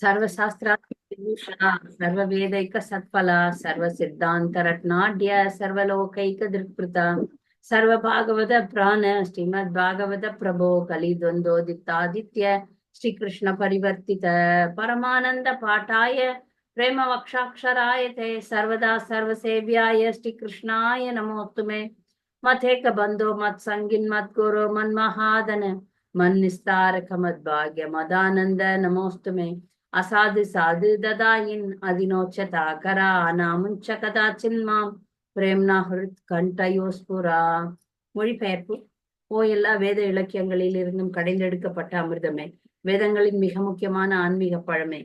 సర్వశాస్త్రాత్మా సర్వవేదైక సత్ఫల సర్వ సిద్ధాంత రత్నాఢ్య సర్వలోకైక దృక్పృత సర్వ భాగవత ప్రాణ శ్రీమద్ భాగవత ప్రభో కలి ద్వంద్వోదిత్తాదిత్య శ్రీకృష్ణ పరివర్తిత పరమానంద పాఠాయ ప్రేమ వక్షాక్షరాయ తే సర్వదా సర్వసేవ్యాయ శ్రీకృష్ణాయ నమోక్తుమే మథేక బంధో మత్ సంగిన్ మత్ గురు మన్మహాదన మన్నిస్తారక మద్భాగ్య మదానంద నమోస్తుమే அசாது சாது ததாயின் அதினோச்சதா கரா அனாமுஞ்ச கதாச்சின் மாம் பிரேம்னா ஹிருத் கண்டயோஸ்புரா மொழிபெயர்ப்பு. ஓ எல்லா வேத இலக்கியங்களில் இருந்தும் கடைந்தெடுக்கப்பட்ட அமிர்தமே. வேதங்களின் மிக முக்கியமான ஆன்மீக பழமை.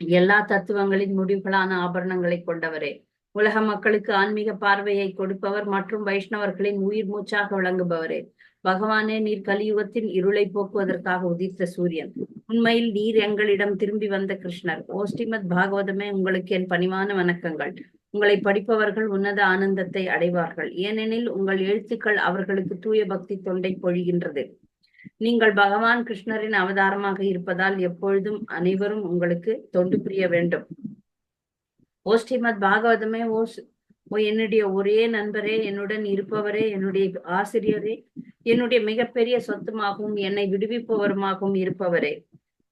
எல்லா தத்துவங்களின் முடிவுகளான ஆபரணங்களை கொண்டவரே. உலக மக்களுக்கு ஆன்மீக பார்வையை கொடுப்பவர் மற்றும் வைஷ்ணவர்களின் உயிர் மூச்சாக விளங்குபவரே. பகவானே நீர் கலியுகத்தின் இருளை போக்குவதற்காக உதித்த சூரியன். உண்மையில் நீர் எங்களிடம் திரும்பி வந்த கிருஷ்ணர். ஓ ஸ்ரீமத் பாகவதமே உங்களுக்கு என் பணிவான வணக்கங்கள். உங்களை படிப்பவர்கள் உன்னத ஆனந்தத்தை அடைவார்கள். ஏனெனில் உங்கள் எழுத்துக்கள் அவர்களுக்கு தூய பக்தி தொண்டை பொழிகின்றது. நீங்கள் பகவான் கிருஷ்ணரின் அவதாரமாக இருப்பதால் எப்பொழுதும் அனைவரும் உங்களுக்கு தொண்டு புரிய வேண்டும். ஓ ஸ்ரீமத் பாகவதமே ஓ என்னுடைய ஒரே நண்பரே என்னுடன் இருப்பவரே என்னுடைய ஆசிரியரே என்னுடைய மிகப்பெரிய சொத்துமாகவும் என்னை விடுவிப்பவருமாகவும் இருப்பவரே.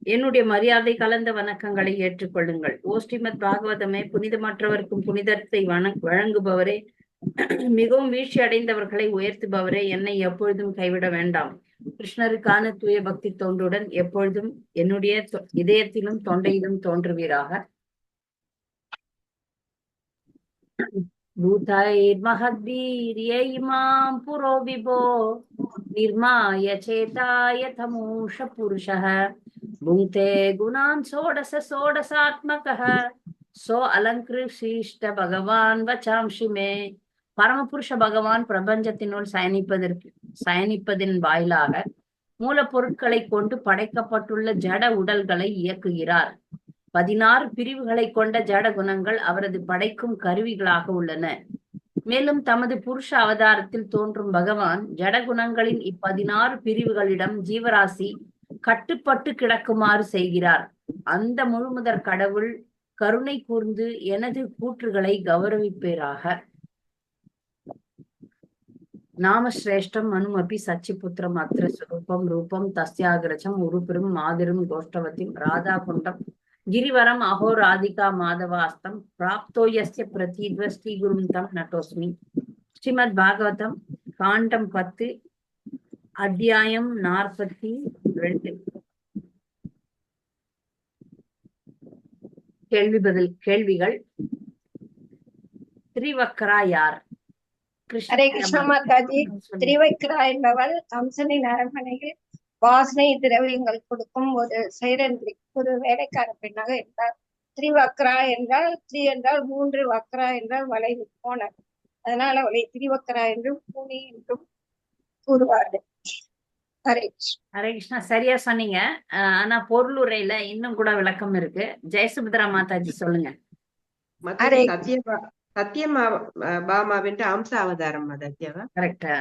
என்னுடைய மரியாதை கலந்த வணக்கங்களை ஏற்றுக்கொள்ளுங்கள். ஓ ஸ்ரீமத் பாகவதமே புனிதமற்றவருக்கும் புனிதத்தை வண வழங்குபவரே மிகவும் வீழ்ச்சி அடைந்தவர்களை உயர்த்துபவரே என்னை எப்பொழுதும் கைவிட வேண்டாம். கிருஷ்ணருக்கான தூய பக்தி தோன்றுடன் எப்பொழுதும் என்னுடைய இதயத்திலும் தொண்டையிலும் தோன்றுவீராக. भूतैर्महद्वीर्य इमां पुरो विभो निर्माय चेताय तमूष पुरुषः भुङ्क्ते गुणान् षोडश षोडशात्मकः சோ அலங்கிருஷ்ட பகவான் வச்சாம்ஷி மே பரமபுருஷ பகவான் பிரபஞ்சத்தினுள் சயனிப்பதற்கு சயனிப்பதின் வாயிலாக மூலப்பொருட்களை கொண்டு படைக்கப்பட்டுள்ள ஜட உடல்களை இயக்குகிறார் பதினாறு பிரிவுகளை கொண்ட ஜட குணங்கள் அவரது படைக்கும் கருவிகளாக உள்ளன. மேலும் தமது புருஷ அவதாரத்தில் தோன்றும் பகவான் ஜடகுணங்களின் இப்பதினாறு பிரிவுகளிடம் ஜீவராசி கட்டுப்பட்டு கிடக்குமாறு செய்கிறார். அந்த முழுமுதற் கடவுள் கருணை கூர்ந்து எனது கூற்றுகளை கௌரவிப்பேராக. நாமஸ்ரேஷ்டம் மனுமபி சச்சிபுத்திரம் அத்திர சுரூபம் ரூபம் தஸ்யாகிரஜம் உருபெரும் மாதிரும் கோஷ்டவத்தின் ராதா குண்டம் गिरिवरम् अहो राधिका माधवास्तं प्राप्तो यस्य प्रतीद्व श्रीगुरुं तं नटोऽस्मि ஸ்ரீமத் பாகவதம் காண்டம் பத்து அத்தியாயம் நாற்பத்தி ரெண்டு கேள்வி பதில் கேள்விகள் திரிவக்கரா யார் ஹரே கிருஷ்ண மாதாஜி திரிவக்ரா என்பவள் கம்சனின் அரண்மனையில் வாசனை திரவியங்கள் கொடுக்கும் ஒரு சைரந்திரி ஒரு வேலைக்கார பெண்ணாக இருந்தார் திரிவக்ரா என்றால் த்ரீ என்றால் மூன்று வக்ரா என்றால் வளைவு போனார் அதனால அவளை திரிவக்ரா என்றும் பூனி என்றும் கூறுவார்கள். ஹரே கிருஷ்ணா. சரியா சொன்னீங்க. ஆனா பொருளுரையில இன்னும் கூட விளக்கம் இருக்கு. ஜெயசுபத்ரா மாதாஜி சொல்லுங்க. சத்யமா பாமாவின் அம்ச அவதாரம் கரெக்டா.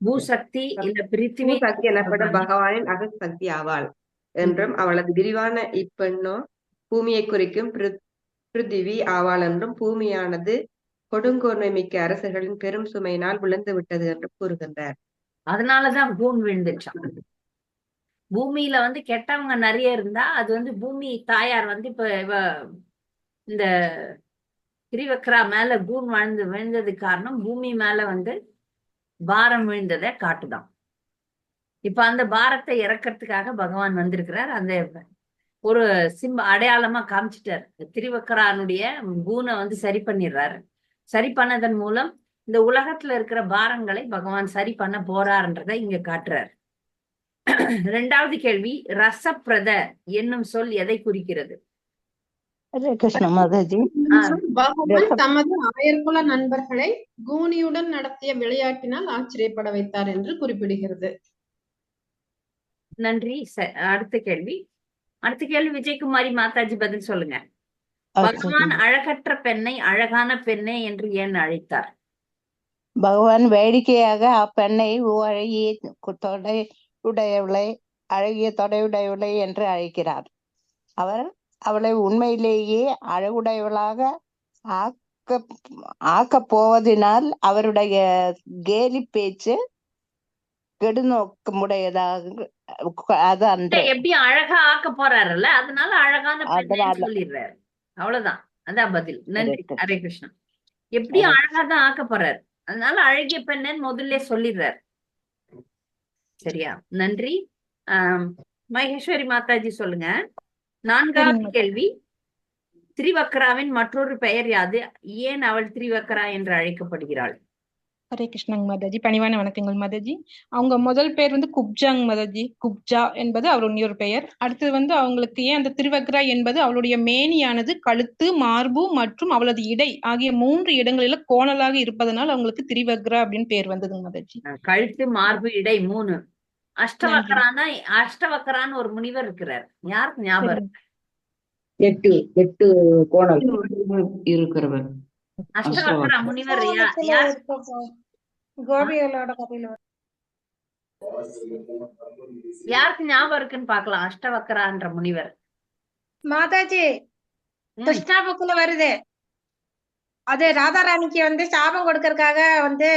பூசக்தி இந்த பிரித்திவி சக்தி எனப்படும் பகவானின் அகசக்தி ஆவாள். என்றும் அவளது விரிவான இப்பெண்ணோ பூமியை குறிக்கும் பிருத்திவி ஆவாள் என்றும் பூமியானது கொடுங்கோன்மை மிக்க அரசர்களின் பெரும் சுமையினால் விழுந்து விட்டது என்றும் கூறுகின்றார். அதனாலதான் பூமி விழுந்துச்சான் பூமியில வந்து கெட்டவங்க நிறைய இருந்தா அது வந்து பூமி தாயார் வந்து இப்ப இவ இந்த திரிவக்ரா மேல கூன் வாழ்ந்து விழுந்ததுக்கு காரணம் பூமி மேல வந்து பாரம் விழுந்ததை காட்டுதான். இப்ப அந்த பாரத்தை இறக்கிறதுக்காக பகவான் வந்திருக்கிறார். அந்த ஒரு சிம்ப அடையாளமா காமிச்சிட்டார். திரிவக்கரானுடைய கூனை வந்து சரி பண்ணிடுறாரு. சரி பண்ணதன் மூலம் இந்த உலகத்துல இருக்கிற பாரங்களை பகவான் சரி பண்ண போறாருன்றதை இங்க காட்டுறார். ரெண்டாவது கேள்வி ரசப்பிரத என்னும் சொல் எதை குறிக்கிறது? தமது ஆயர்குல நண்பர்களை கூனியுடன் நடத்திய விளையாட்டினால் ஆச்சரியப்பட வைத்தார் என்று குறிப்பிடுகிறது. நன்றி. அடுத்த கேள்வி. அடுத்த கேள்வி விஜயகுமாரி மாதாஜி பதில் சொல்லுங்க. பகவான் அழகற்ற பெண்ணை அழகான பெண்ணே என்று ஏன் அழைத்தார்? பகவான் வேடிக்கையாக அப்பெண்ணை அழகிய தொடை உடையவளை அழகிய தொடையுடையவளை என்று அழைக்கிறார். அவர் அவளை உண்மையிலேயே அழகுடையவளாக ஆக்க ஆக்கப் போவதினால் அவருடைய கேலி பேச்சு கெடுநோக்கமுடையதாக அது அன்று எப்படி அழகா ஆக்க போறாருல்ல அதனால அழகான. சொல்லிடுறாரு. அவ்வளவுதான். அதான் பதில். நன்றி. ஹரே கிருஷ்ணா. எப்படி. அழகா தான் ஆக்க போறாரு. அதனால அழகிய பெண்ணன்னு முதல்ல சொல்லிடுறாரு. சரியா? நன்றி. ஆம், மகேஸ்வரி மாதாஜி சொல்லுங்க. நான்காவது கேள்வி. திரிவக்ராவின் மற்றொரு பெயர் யாது? ஏன் அவள் திரிவக்ரா என்று அழைக்கப்படுகிறாள்? ஹரே கிருஷ்ணங் மாதாஜி. பணிவான வணக்கங்கள் மாதாஜி. அவங்க முதல் பெயர் வந்து குப்ஜாங் மாதாஜி. குப்ஜா என்பது அவருடைய ஒரு பெயர். அடுத்தது வந்து அவங்களுக்கு ஏன் அந்த திருவக்ரா என்பது அவளுடைய மேனியானது கழுத்து மார்பு மற்றும் அவளது இடை ஆகிய மூன்று இடங்களில கோணலாக இருப்பதனால் அவங்களுக்கு திரிவக்ரா அப்படின்னு பேர் வந்ததுங்க மாதாஜி. கழுத்து மார்பு இடை மூணு. அஷ்டவக்கரான அஷ்டவக்கரான்னு ஒரு முனிவர் இருக்கிறார். யாருக்கு ஞாபகம்? எட்டு எட்டு கோணல். இருக்கிறவர். அஷ்டவக்கரா முனிவர் யார்? கதையில. யாருக்கு ஞாபகம் இருக்குன்னு பார்க்கலாம். அஷ்டவக்கரான்ற முனிவர். மாதாஜி. கிருஷ்ணா புக்குல வருது. அது ராதாராணிக்கு வந்து சாபம் கொடுக்கறதுக்காக வந்து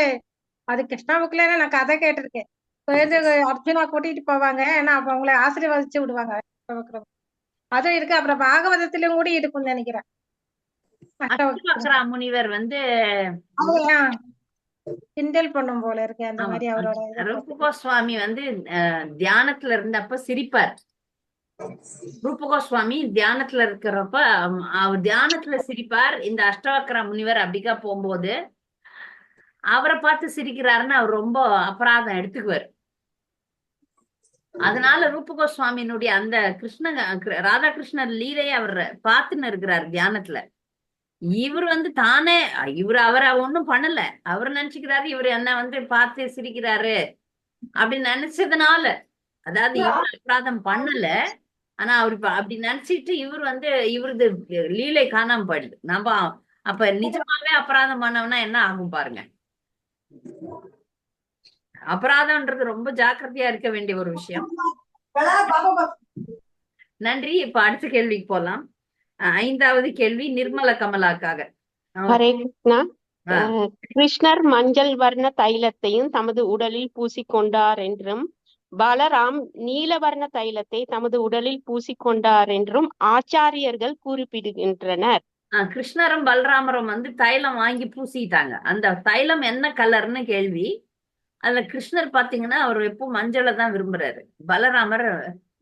அது கிருஷ்ணா புக்ல நான் கதை கேட்டிருக்கேன். அர்ஜுனா கூட்டிட்டு போவாங்க. ஏன்னா அப்ப அவங்களை ஆசீர்வதிச்சு விடுவாங்க. அதுவும் இருக்கு. அப்புறம் பாகவதத்திலும் கூட இருக்கும்னு நினைக்கிறேன். முனிவர் வந்து கிண்டல் பண்ணும் போல இருக்கு அந்த. மாதிரி அவரோட ரூப கோஸ்வாமி வந்து அஹ், தியானத்துல இருந்தப்ப சிரிப்பார். ரூப கோஸ்வாமி தியானத்துல இருக்கிறப்ப அவர் தியானத்துல சிரிப்பார். இந்த அஷ்டவக்கர முனிவர் அப்படிக்கா போகும்போது அவரை பார்த்து சிரிக்கிறாருன்னு அவர் ரொம்ப அபராதம் எடுத்துக்குவார். அதனால ரூப கோஸ்வாமியினுடைய அந்த கிருஷ்ண கிரு- ராதாகிருஷ்ணர் லீலையை அவர் பார்த்துன்னு இருக்கிறார் தியானத்துல. இவர் வந்து தானே இவர் அவரை ஒண்ணும் பண்ணல. அவர் நினைச்சுக்கிறாரு இவர் என்ன வந்து பார்த்து சிரிக்கிறாரு அப்படின்னு நினைச்சதுனால. அதாவது இவர் அபராதம் பண்ணல. ஆனா அவர் அப்படி நினைச்சிட்டு இவர் வந்து இவரது லீலை காணாம போயிடுது. நம்ம அப்ப நிஜமாவே அபராதம் பண்ணவனா என்ன ஆகும் பாருங்க. அபராதம்ன்றது ரொம்ப ஜாக்கிரதையா இருக்க வேண்டிய ஒரு விஷயம். நன்றி. இப்ப அடுத்த கேள்விக்கு போலாம். ஐந்தாவது கேள்வி நிர்மல கமலாக்காக. ஹரே கிருஷ்ணா. கிருஷ்ணர் மஞ்சள் வர்ண தைலத்தையும் தமது உடலில் பூசிக்கொண்டார் என்றும் பலராம் நீலவர்ண தைலத்தை தமது உடலில் பூசிக்கொண்டார் என்றும் ஆச்சாரியர்கள் குறிப்பிடுகின்றனர். ஆஹ் கிருஷ்ணரும் பலராமரும் வந்து தைலம் வாங்கி பூசிட்டாங்க. அந்த தைலம் என்ன கலர்னு கேள்வி. அதுல கிருஷ்ணர் பாத்தீங்கன்னா அவர் எப்போ மஞ்சளை தான் விரும்புறாரு. பலராமர்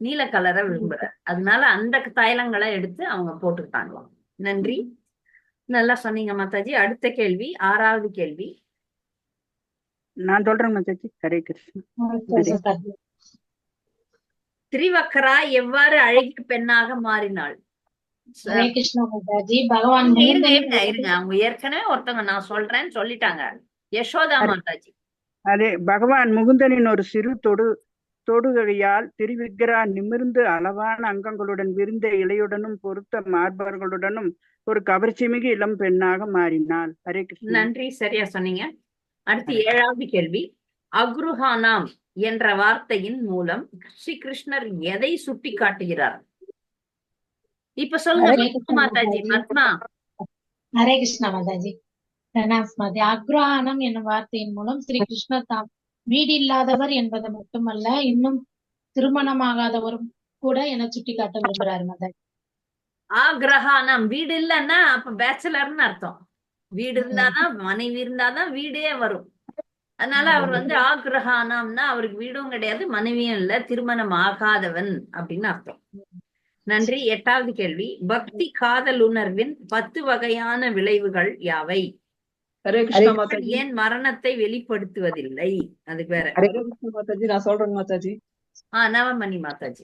நீல கலரை விரும்புறாரு அதனால அந்த தைலங்களை எடுத்து அவங்க போட்டுக்கிட்டாங்களாம் நன்றி. நல்லா சொன்னீங்க மாதாஜி. அடுத்த கேள்வி ஆறாவது கேள்வி. நான் சொல்றேன் மாதாஜி. ஹரே கிருஷ்ணா. திரிவக்கரா எவ்வாறு அழகிய பெண்ணாக மாறினாள்? ஹரே கிருஷ்ணா மாதாஜி. பகவான் இருங்க முகுந்தன் இருங்க இருங்க. அவங்க ஏற்கனவே ஒருத்தவங்க நான் சொல்றேன்னு சொல்லிட்டாங்க. யசோதா மாதாஜி. அதே பகவான் முகுந்தனின் ஒரு சிறு தொடு தொடுகையால் திருவிக்கிரா நிமிர்ந்து அளவான அங்கங்களுடன் விரிந்த இலையுடனும் பொருத்த மார்பர்களுடனும் ஒரு கவர்ச்சிமிகு இளம் பெண்ணாக மாறினாள். ஹரே கிருஷ்ணா. நன்றி சரியா சொன்னீங்க. அடுத்து ஏழாவது கேள்வி. அக்ருஹானாம் என்ற வார்த்தையின் மூலம் ஸ்ரீ கிருஷ்ணர் எதை சுட்டி காட்டுகிறார் இப்ப சொல்லுங்க மாதாஜி. பத்மா. ஹரே கிருஷ்ணா மாதாஜி. பிரணாஸ் மாதாஜி அக்ரஹானம் என்னும் வார்த்தையின் மூலம் ஸ்ரீ கிருஷ்ணர் தாம் வீடில்லாதவர் என்பது மட்டுமல்ல இன்னும் திருமணமாகாதவரும் கூட என சுட்டி காட்ட விரும்புறாரு மாதாஜி ஆக்ரஹானம். வீடு இல்லைன்னா அப்ப பேச்சலர்னு அர்த்தம். வீடு இருந்தாதான் மனைவி இருந்தாதான் வீடே வரும். அதனால அவர் வந்து ஆக்ரஹானம்னா அவருக்கு வீடும் கிடையாது மனைவியும் இல்ல திருமணம் ஆகாதவன் அப்படின்னு அர்த்தம். நன்றி. எட்டாவது கேள்வி. பக்தி காதல் உணர்வின் பத்து வகையான விளைவுகள் யாவை? ஹரே கிருஷ்ணா மாதாஜி. ஏன் மரணத்தை வெளிப்படுத்துவதில்லை? அதுக்கு வேற. ஹரே கிருஷ்ணா மாதாஜி நான் சொல்றேன் மாதாஜி. ஆஹ் நவமணி மாதாஜி.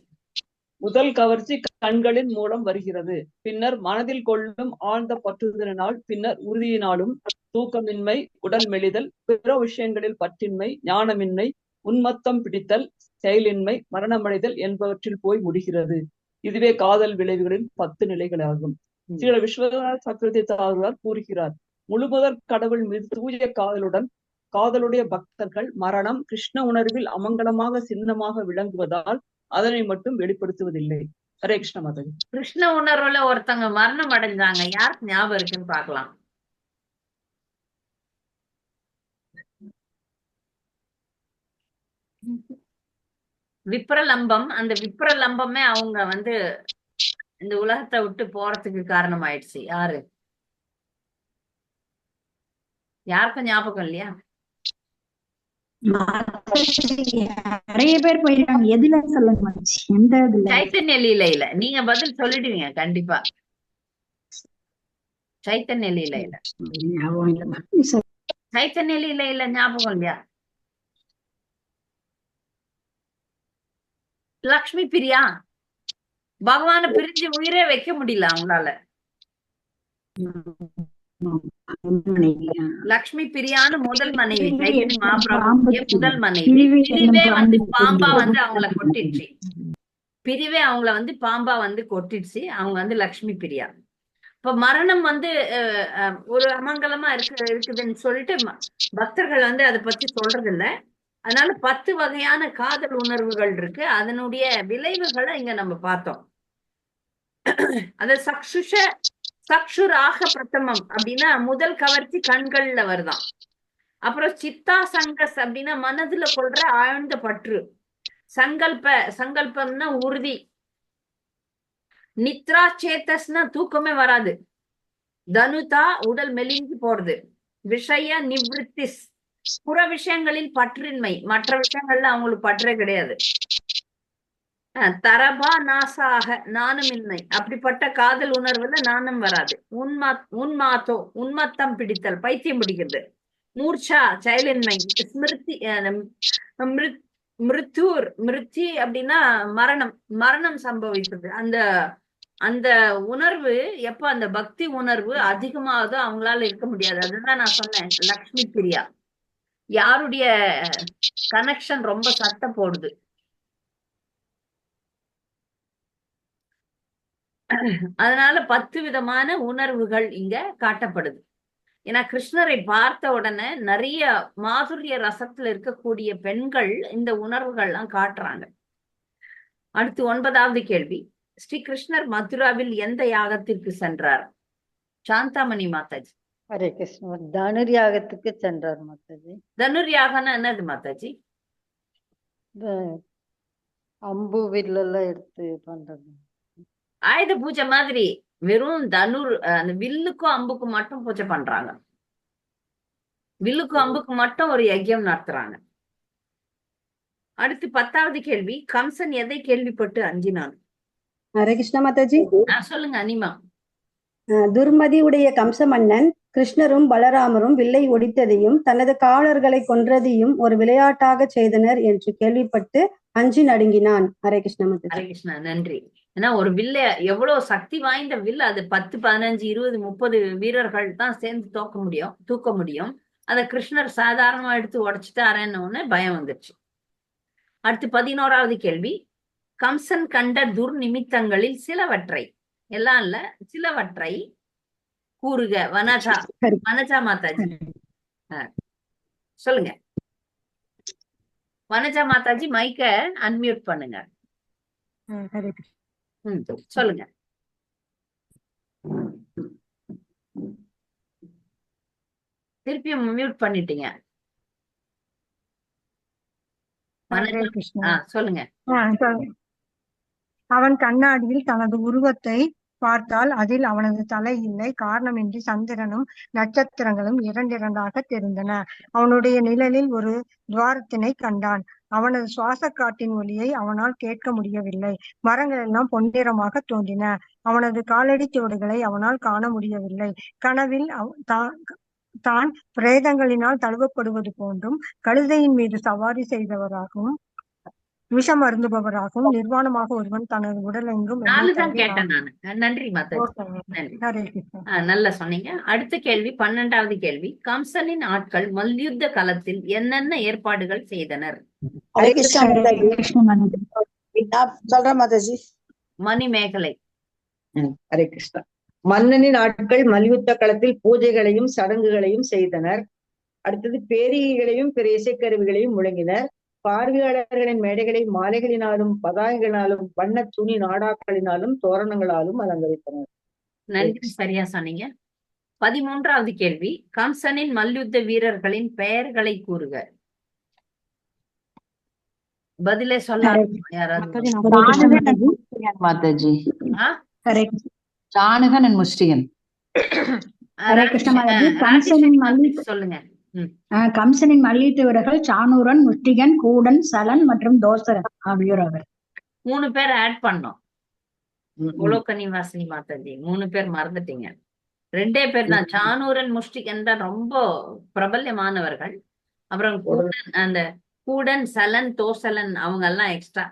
முதல் கவர்ச்சி கண்களின் மூலம் வருகிறது. பின்னர் மனதில் கொள்ளும் ஆழ்ந்த பற்றுதலினால் பின்னர் உறுதியினாலும் தூக்கமின்மை உடல் மெலிதல் பிற விஷயங்களில் பற்றின்மை ஞானமின்மை உன்மத்தம் பிடித்தல் செயலின்மை மரணமடைதல் என்பவற்றில் போய் முடிகிறது. இதுவே காதல் விளைவுகளின் பத்து நிலைகளாகும். ஸ்ரீல விஸ்வநாத சக்கரவர்த்தி தாழ்வார் கூறுகிறார் முழுமுதற் கடவுள் மீது தூய காதலுடன் காதலுடைய பக்தர்கள் மரணம் கிருஷ்ண உணர்வில் அமங்கலமாக சின்னமாக விளங்குவதால் அதனை மட்டும் வெளிப்படுத்துவதில்லை. ஹரே கிருஷ்ண மாதாஜி கிருஷ்ண உணர்வுல ஒருத்தங்க மரணம் அடைஞ்சாங்க. யாருக்கு ஞாபகம் இருக்குன்னு பார்க்கலாம். விப்ரலம்பம். அந்த விப்ரலம்பமே அவங்க வந்து இந்த உலகத்தை விட்டு போறதுக்கு காரணம் ஆயிடுச்சு யாரு? யாருக்கும் ஞாபகம் இல்லையா? நிறைய பேர் போயிருக்காங்க எதுல சொல்லுங்க எந்த இதுல? சைத்தன்ய லீலையில. நீங்க பதில் சொல்லிடுவீங்க கண்டிப்பா. சைத்தன்ய லீலையில. சைத்தன்ய லீலையில ஞாபகம் இல்லையா? லக்ஷ்மி பிரியா? பகவான பிரிஞ்சு உயிரே வைக்க முடியல அவங்களால? லக்ஷ்மி பிரியான்னு முதல் மனைவி முதல் மனைவி. பிரிவு வந்து பாம்பா வந்து. அவங்கள கொட்டிடுச்சு. பிரிவே அவங்கள வந்து பாம்பா வந்து கொட்டிடுச்சு. அவங்க வந்து லக்ஷ்மி பிரியா. இப்ப மரணம் வந்து ஒரு அமங்கலமா இருக்கு இருக்குதுன்னு சொல்லிட்டு பக்தர்கள் வந்து அதை பத்தி சொல்றது இல்ல அதனால பத்து வகையான காதல் உணர்வுகள் இருக்கு. அதனுடைய விளைவுகளை இங்க நம்ம பார்த்தோம். அது சக்ஷுஷ சக்ஷுராக பிரதமம் அப்படின்னா முதல் கவர்ச்சி கண்கள்ல வருதாம் அப்புறம் சித்தா சங்கஸ் அப்படின்னா மனதுல கொள்ற ஆழ்ந்த பற்று. சங்கல்ப சங்கல்பம்னா உறுதி. நித்ரா சேத்தஸ்னா தூக்கமே வராது. தனுதா உடல் மெலிஞ்சு போறது. விஷய நிவிருத்திஸ் புற விஷயங்களில் பற்றின்மை. மற்ற விஷயங்கள்ல அவங்களுக்கு பற்றே கிடையாது. தரபா நாசாக நாணமின்மை அப்படிப்பட்ட காதல் உணர்வுல நாணம் வராது. உன்மா உன்மாத்தோ உன்மத்தம் பிடித்தல் பைத்தியம் பிடிக்கிறது. மூர்ச்சா செயலின்மை ஸ்மிருதி மிருத்தூர் மிருத்தி அப்படின்னா மரணம் மரணம் சம்பவித்தது. அந்த அந்த உணர்வு எப்ப அந்த பக்தி உணர்வு அதிகமாகுதோ அவங்களால இருக்க முடியாது. அதுதான் நான் சொன்னேன் லக்ஷ்மி பிரியா. யாருடைய கனெக்ஷன் ரொம்ப சத்தம் போடுது. அதனால பத்து விதமான உணர்வுகள் இங்க காட்டப்படுது. ஏன்னா கிருஷ்ணரை பார்த்த உடனே நிறைய மாதுரிய ரசத்துல இருக்கக்கூடிய பெண்கள் இந்த உணர்வுகள்லாம் காட்டுறாங்க. அடுத்து ஒன்பதாவது கேள்வி. ஸ்ரீ கிருஷ்ணர் மதுராவில் எந்த யாகத்திற்கு சென்றார்? சாந்தாமணி மாதாஜி. ஹரே கிருஷ்ணர் தனுர் யாகத்துக்கு சென்றார் மாதாஜி. தனுர் யாகம்னா என்னது மாதாஜி? அம்பு வில்லெல்லாம் எடுத்து பண்றது. ஆயுத பூஜை மாதிரி வெறும் தனுர் அந்த வில்லுக்கும் அம்புக்கும் மட்டும் பூஜை பண்றாங்க. வில்லுக்கும் அம்புக்கும் மட்டும் ஒரு யஜ்யம் நடத்துறாங்க. அடுத்து பத்தாவது கேள்வி கம்சன் எதை கேள்விப்பட்டு அஞ்சினான்? ஹரே கிருஷ்ண மாதாஜி சொல்லுங்க அனிமா. அஹ் துர்மதி உடைய கம்ச மன்னன் கிருஷ்ணரும் பலராமரும் வில்லை ஒடித்ததையும் தனது காவலர்களை கொன்றதையும் ஒரு விளையாட்டாக செய்தனர் என்று கேள்விப்பட்டு அஞ்சி நடுங்கினான். ஹரே கிருஷ்ண மாதாஜி. ஹரே கிருஷ்ணா நன்றி. ஏன்னா ஒரு வில்ல எவ்வளவு சக்தி வாய்ந்த வில்லு அது பத்து பதினஞ்சு இருபது முப்பது வீரர்கள் தான் சேர்ந்து தூக்க முடியும் தூக்க முடியும். அத கிருஷ்ணர் சாதாரணமா எடுத்து உடைச்சிட்டாரேன்னு உடனே பயம் வந்துருச்சு. அடுத்து பதினோராவது கேள்வி. கம்சன் கண்ட துர்நிமித்தங்களில் சிலவற்றை எல்லாம் இல்ல சிலவற்றை கூறுக. வனஜா வனஜா மாதாஜி. சொல்லுங்க. வனஜா மாதாஜி மைக்க அன்மியூட் பண்ணுங்க. சொல்லுங்க. திருப்பியும் மியூட் பண்ணிட்டீங்க. சொல்லுங்க. அவன் கண்ணாடியில் தனது உருவத்தை பார்த்தால் அதில் அவனது தலை இல்லை. காரணமின்றி சந்திரனும் நட்சத்திரங்களும் இரண்டிரண்டாக தெரிந்தன. அவனுடைய நிழலில் ஒரு துவாரத்தினை கண்டான். அவனது சுவாச காற்றின் ஒலியை அவனால் கேட்க முடியவில்லை. மரங்கள் எல்லாம் பொன்னிறமாக தோன்றின. அவனது காலடி சுவடுகளை அவனால் காண முடியவில்லை. கனவில் அவ- தான் தான் பிரேதங்களினால் தழுவப்படுவது போன்றும் கழுதையின் மீது சவாரி செய்தவராகவும் விஷம் அருந்துபவராகவும் நிர்வாணமாக ஒருவன் தனது கேட்டேன் நானு. நன்றி நல்லா சொன்னீங்க. அடுத்த கேள்வி பன்னெண்டாவது கேள்வி. கம்சனின் ஆட்கள் மல்யுத்த களத்தில் என்னென்ன ஏற்பாடுகள் செய்தனர்? சொல்றேன் மாதாஜி மணிமேகலை. ம், ஹரே கிருஷ்ணா. மன்னனின் ஆட்கள் மல்யுத்த களத்தில் பூஜைகளையும் சடங்குகளையும் செய்தனர். அடுத்தது பேரிகைகளையும் பிற இசைக்கருவிகளையும் முழங்கினர். பார்வையாளர்களின் மேடைகளை மாலைகளினாலும் பதாகைகளினாலும் வண்ண துணி நாடாக்களினாலும் தோரணங்களாலும் அலங்கரித்தனர். நன்றி சரியா சொன்னீங்க. பதிமூன்றாவது கேள்வி. கம்சனின் மல்யுத்த வீரர்களின் பெயர்களை கூறுக. பதிலே சொல்ல யாராவது மாதாஜி. ஆ? ஜானகன் அண்ட் சொல்லுங்க. கம்சனின் வீரர்கள் சானூரன் முஷ்டிகன் கூடன் சலன் மற்றும் தோசரன் ஆகியோர் அவர் மூணு பேர் ஆட் பண்ணோம். உலோகனி வாசினி மாதாஜி மூணு பேர் மறந்துட்டீங்க. ரெண்டே பேர் தான். சானூரன் முஷ்டிகன் தான் ரொம்ப பிரபல்யமானவர்கள். அப்புறம் கூடன் அந்த கூடன் சலன் தோசலன் அவங்க எல்லாம் எக்ஸ்ட்ரா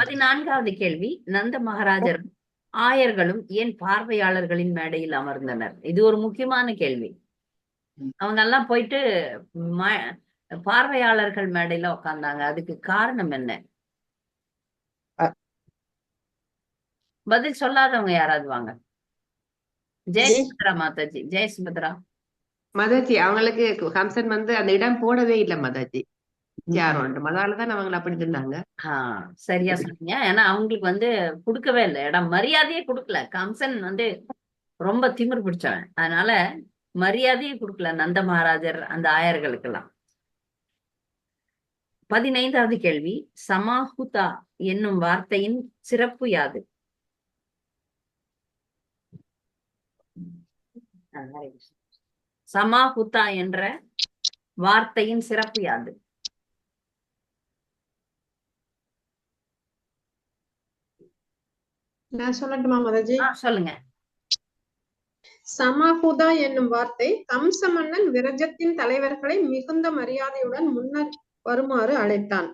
பதினான்காவது கேள்வி. நந்த மகாராஜர் ஆயர்களும் ஏன் பார்வையாளர்களின் மேடையில் அமர்ந்தனர்? இது ஒரு முக்கியமான கேள்வி. அவங்க எல்லாம் போயிட்டு ம- பார்வையாளர்கள் மேடையில உட்கார்ந்தாங்க அதுக்கு காரணம் என்ன? பதில் சொல்லாதவங்க யாராவது வாங்க. ஜெய் சுபத்ரா மாதாஜி. ஜெய் சுபத்ரா. மதாஜி அவங்களுக்கு கம்சன் வந்து அந்த இடம் போடவே இல்லை மதாஜி. யாரோண்டு அதாலதான் அவங்களை அப்படி இருந்தாங்க. ஆஹ் சரியா சொன்னீங்க. ஏன்னா அவங்களுக்கு வந்து கொடுக்கவே இல்லை. இடம் மரியாதையே கொடுக்கல. கம்சன் வந்து ரொம்ப திமிர் பிடிச்சவன். அதனால மரியாதையே கொடுக்கல நந்த மகாராஜர் அந்த ஆயர்களுக்கெல்லாம். பதினைந்தாவது கேள்வி சமாஹுதா என்னும் வார்த்தையின் சிறப்பு யாது. சமாஹுதா என்ற வார்த்தையின் சிறப்பு யாது? நான் சொல்லட்டுமா மதாஜி சொல்லுங்க. சமாஹுதா என்னும் வார்த்தை கம்ச மன்னன் விரஜத்தின் தலைவர்களை மிகுந்த மரியாதையுடன் முன்னர் வருமாறு அழைத்தான்.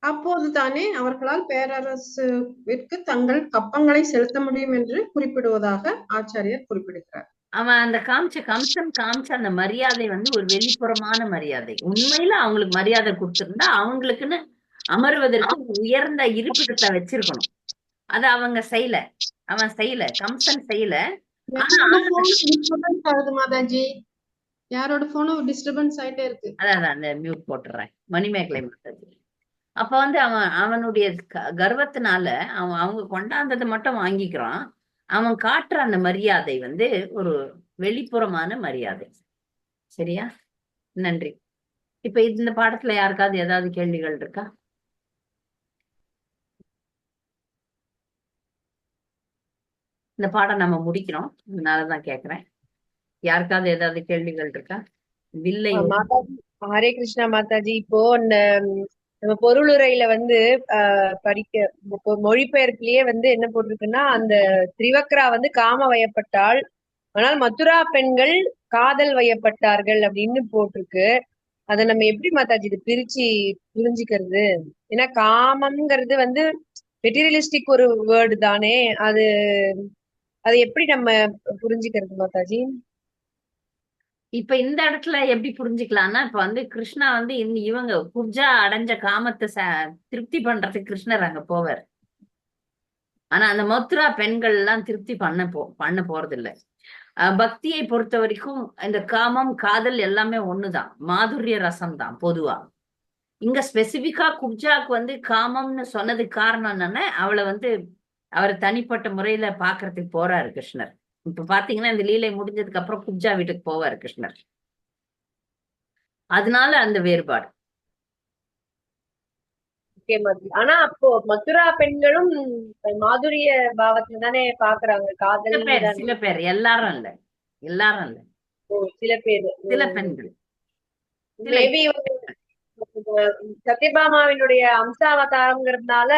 அப்போது தானே அவர்களால் பேரரசுவிற்கு தங்கள் கப்பங்களை செலுத்த முடியும் என்று குறிப்பிடுவதாக ஆச்சாரியர் குறிப்பிடுகிறார். அவன் அந்த காமிச்ச கம்சன் காமிச்ச அந்த மரியாதை வந்து ஒரு வெளிப்புறமான மரியாதை. உண்மையில அவங்களுக்கு மரியாதை கொடுத்திருந்தா அவங்களுக்குன்னு அமருவதற்கு உயர்ந்த இருப்பிடத்தை வச்சிருக்கணும். அது அவங்க செய்யல. அவன் செய்யல. கம்சன் செய்யல. மாதாஜி. யாரோட போனும் டிஸ்டர்பன்ஸ் ஆயிட்டே இருக்கு. அதான் அந்த மியூட் போட்டுறேன். மணிமேகலை மாதாஜி அப்ப வந்து அவன் அவனுடைய கர்வத்தினால அவன் அவங்க கொண்டாந்ததை மட்டும் வாங்கிக்கிறான். அவன் காட்டுற அந்த மரியாதை வந்து ஒரு வெளிப்புறமான மரியாதை. சரியா? நன்றி. இப்ப இந்த பாடத்துல யாருக்காவது ஏதாவது கேள்விகள் இருக்கா? இந்த பாடம் நம்ம முடிக்கிறோம். அதனாலதான் கேக்குறேன். யாருக்காவது ஏதாவது கேள்விகள் இருக்கா? வில்லை மாதாஜி ஹரே கிருஷ்ணா மாதாஜி. இப்போ இந்த நம்ம பொருளுரையில வந்து ஆஹ் படிக்க மொழிபெயர்ப்புலயே வந்து என்ன போட்டிருக்குன்னா அந்த திரிவக்ரா வந்து காம வயப்பட்டால் ஆனால் மதுரா பெண்கள் காதல் வயப்பட்டார்கள் அப்படின்னு போட்டிருக்கு. அதை நம்ம எப்படி மாதாஜி இது பிரிச்சு புரிஞ்சுக்கிறது? ஏன்னா காமம்ங்கிறது வந்து மெட்டீரியலிஸ்டிக் ஒரு வேர்டு தானே. அது அது எப்படி நம்ம புரிஞ்சுக்கிறது மாதாஜி? இப்ப இந்த இடத்துல எப்படி புரிஞ்சுக்கலாம்னா இப்ப வந்து கிருஷ்ணா வந்து இவங்க குர்ஜா அடைஞ்ச காமத்தை திருப்தி பண்றதுக்கு கிருஷ்ணர் அங்க போவார். ஆனா அந்த மதுரா பெண்கள் எல்லாம் திருப்தி பண்ண போ பண்ண போறது இல்ல பக்தியை பொறுத்த வரைக்கும் இந்த காமம் காதல் எல்லாமே ஒண்ணுதான். மாதுரிய ரசம் தான் பொதுவா. இங்க ஸ்பெசிபிக்கா குப்ஜாக்கு வந்து காமம்னு சொன்னதுக்கு காரணம் என்னன்னா அவளை வந்து அவர் தனிப்பட்ட முறையில பாக்குறதுக்கு போறாரு கிருஷ்ணர். இப்ப பாத்தீங்கன்னா இந்த லீலை முடிஞ்சதுக்கு அப்புறம் குப்ஜா வீட்டுக்கு போவாரு கிருஷ்ணர். அதனால அந்த வேறுபாடு. ஆனா அப்போ மதுரா பெண்களும் மாதுரிய பாவத்துல தானே பாக்குறாங்க? காதல் சில பேர் எல்லாரும் இல்ல. எல்லாரும் இல்ல. சில பேர். சில பெண்கள். சத்யபாமாவினுடைய அம்சாவதாரம்ங்கிறதுனால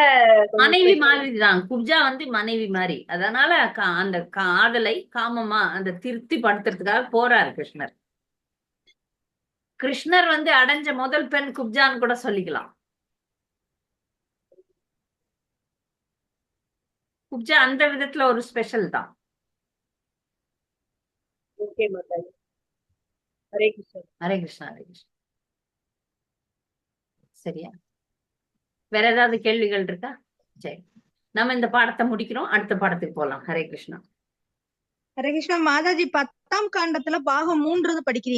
மனைவி. மாதிரி தான் குப்ஜா வந்து மனைவி மாதிரி. அதனால அந்த காதலை காமமா அந்த திருப்தி படுத்துறதுக்காக போறாரு கிருஷ்ணர். கிருஷ்ணர் வந்து அடைஞ்ச முதல் பெண் குப்ஜான்னு கூட சொல்லிக்கலாம். குப்ஜா அந்த விதத்துல ஒரு ஸ்பெஷல் தான். ஹரே கிருஷ்ணா. ஹரே கிருஷ்ணா ஹரே கிருஷ்ணா. சரியா? வேற ஏதாவது கேள்விகள் இருக்கா? சரி. நம்ம இந்த பாடத்தை முடிக்கிறோம். அடுத்த பாடத்துக்கு போலாம். ஹரே கிருஷ்ணா. ஹரே கிருஷ்ணா மாதாஜி பத்தாம் காண்டத்துல பாகம் மூன்று படிக்கிறீங்க?